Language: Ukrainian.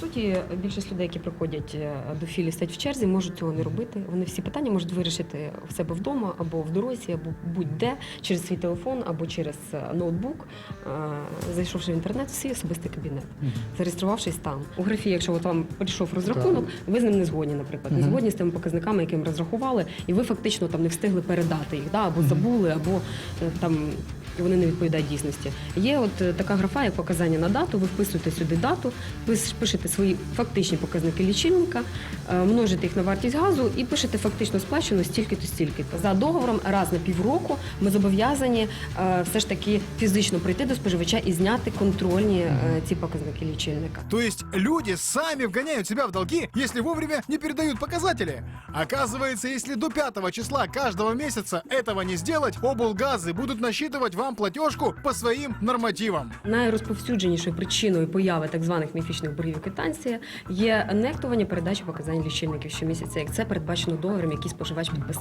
По суті, більшість людей, які приходять е, до філії, стоять в черзі, можуть цього не робити. Вони всі питання можуть вирішити в себе вдома або в дорозі, або будь-де через свій телефон, або через е, ноутбук, е, зайшовши в інтернет, в свій особистий кабінет, зареєструвавшись там. У графі, якщо от вам прийшов розрахунок, ви з ним не згодні, наприклад, не згодні з тими показниками, яким розрахували, і ви фактично там не встигли передати їх, да, або забули, або е, там. Вони не відповідають дійсності. Є от е, така графа, як показання на дату. Ви вписуєте сюди дату, пис- пишете свої фактичні показники лічильника, е, множите їх на вартість газу і пишете фактично сплачено стільки-то стільки-то. За договором раз на півроку ми зобов'язані е, все ж таки фізично прийти до споживача і зняти контрольні е, ці показники лічильника. То есть люди сами вгоняют себя в долги, если вовремя не передают показатели. Оказывается, если до 5 числа каждого месяца этого не сделать, облгазы будут насчитывать вам платежку по своїм нормативам. Найрозповсюдженішою причиною появи так званих міфічних боргів квитанції є нехтування передачі показань лічильників щомісяця, як це передбачено договором, який споживач підписав.